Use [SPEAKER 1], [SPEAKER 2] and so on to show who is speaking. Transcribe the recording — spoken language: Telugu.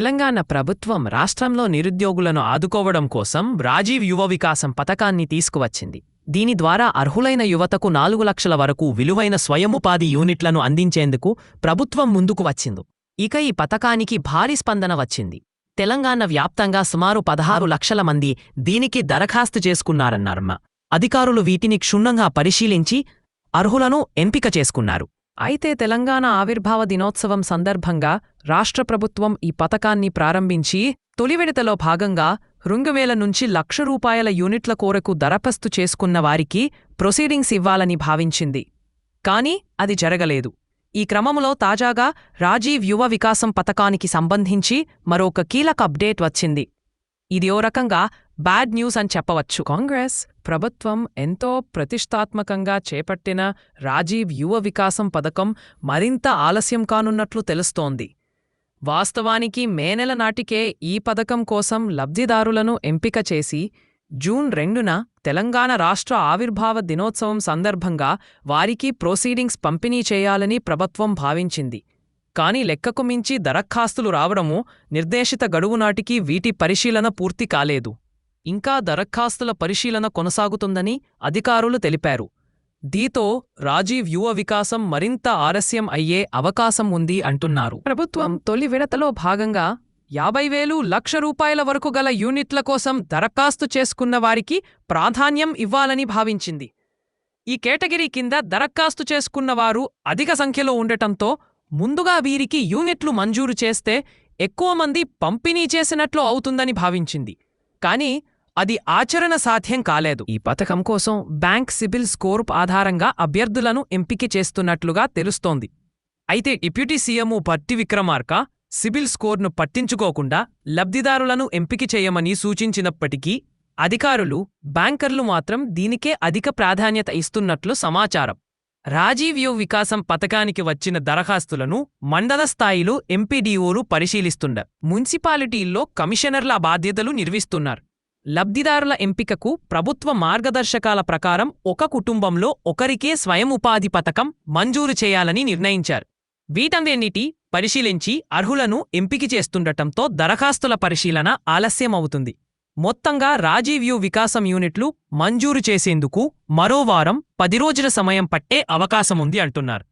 [SPEAKER 1] తెలంగాణ ప్రభుత్వం రాష్ట్రంలో నిరుద్యోగులను ఆదుకోవడం కోసం రాజీవ్ యువ వికాసం పథకాన్ని తీసుకువచ్చింది. దీని ద్వారా అర్హులైన యువతకు నాలుగు లక్షల వరకు విలువైన స్వయముపాధి యూనిట్లను అందించేందుకు ప్రభుత్వం ముందుకు వచ్చింది. ఇక ఈ పథకానికి భారీ స్పందన వచ్చింది. తెలంగాణ వ్యాప్తంగా సుమారు పదహారు లక్షల మంది దీనికి దరఖాస్తు చేసుకున్నారన్నారమ్మ అధికారులు వీటిని క్షుణ్ణంగా పరిశీలించి అర్హులను ఎంపిక చేసుకున్నారు. అయితే తెలంగాణ ఆవిర్భావ దినోత్సవం సందర్భంగా రాష్ట్ర ప్రభుత్వం ఈ పథకాన్ని ప్రారంభించి తొలి విడతలో భాగంగా రుంగవేల నుంచి లక్ష రూపాయల యూనిట్ల కోరకు దరఖాస్తు చేసుకున్న వారికి ప్రొసీడింగ్స్ ఇవ్వాలని భావించింది. కాని అది జరగలేదు. ఈ క్రమంలో తాజాగా రాజీవ్ యువ వికాసం పథకానికి సంబంధించి మరొక కీలక అప్డేట్ వచ్చింది. ఇది ఓ రకంగా బ్యాడ్ న్యూస్ అని చెప్పవచ్చు. కాంగ్రెస్ ప్రభుత్వం ఎంతో ప్రతిష్టాత్మకంగా చేపట్టిన రాజీవ్ యువ వికాసం పథకం మరింత ఆలస్యం కానున్నట్లు తెలుస్తోంది. వాస్తవానికి మే నెల నాటికే ఈ పథకం కోసం లబ్ధిదారులను ఎంపిక చేసి జూన్ రెండున తెలంగాణ రాష్ట్ర ఆవిర్భావ దినోత్సవం సందర్భంగా వారికి ప్రొసీడింగ్స్ పంపిణీ చేయాలని ప్రభుత్వం భావించింది. కాని లెక్కకు మించి దరఖాస్తులు రావడము నిర్దేశిత గడువు నాటికి వీటి పరిశీలన పూర్తి కాలేదు. ఇంకా దరఖాస్తుల పరిశీలన కొనసాగుతుందని అధికారులు తెలిపారు. దీతో రాజీవ్ యువ వికాసం మరింత ఆలస్యం అయ్యే అవకాశం ఉంది అంటున్నారు. ప్రభుత్వం తొలి విడతలో భాగంగా యాభై వేలు లక్ష రూపాయల వరకు గల యూనిట్ల కోసం దరఖాస్తు చేసుకున్న వారికి ప్రాధాన్యం ఇవ్వాలని భావించింది. ఈ కేటగిరీ కింద దరఖాస్తు చేసుకున్నవారు అధిక సంఖ్యలో ఉండటంతో ముందుగా వీరికి యూనిట్లు మంజూరు చేస్తే ఎక్కువ మంది పంపిణీ చేసినట్లు అవుతుందని భావించింది. కానీ అది ఆచరణ సాధ్యం కాలేదు. ఈ పథకం కోసం బ్యాంక్ సిబిల్ స్కోర్ ఆధారంగా అభ్యర్థులను ఎంపిక చేస్తున్నట్లుగా తెలుస్తోంది. అయితే డిప్యూటీ సీఎం పట్టి విక్రమార్క సిబిల్ స్కోర్ను పట్టించుకోకుండా లబ్ధిదారులను ఎంపిక చేయమని సూచించినప్పటికీ అధికారులు బ్యాంకర్లు మాత్రం దీనికే అధిక ప్రాధాన్యత ఇస్తున్నట్లు సమాచారం. రాజీవ్యూ వికాసం పథకానికి వచ్చిన దరఖాస్తులను మండల స్థాయిలో ఎంపీడీఓలు పరిశీలిస్తుండ. మున్సిపాలిటీల్లో కమిషనర్ల బాధ్యతలు నిర్వహిస్తున్నారు. లబ్ధిదారుల ఎంపికకు ప్రభుత్వ మార్గదర్శకాల ప్రకారం ఒక కుటుంబంలో ఒకరికే స్వయం ఉపాధి పథకం మంజూరు చేయాలని నిర్ణయించారు. వీటన్నిటి పరిశీలించి అర్హులను ఎంపిక చేస్తుండటంతో దరఖాస్తుల పరిశీలన ఆలస్యమవుతుంది. మొత్తంగా రాజీవ్ యు వికాసం యూనిట్లు మంజూరు చేసేందుకు మరో వారం పది రోజుల సమయం పట్టే అవకాశముంది అంటున్నారు.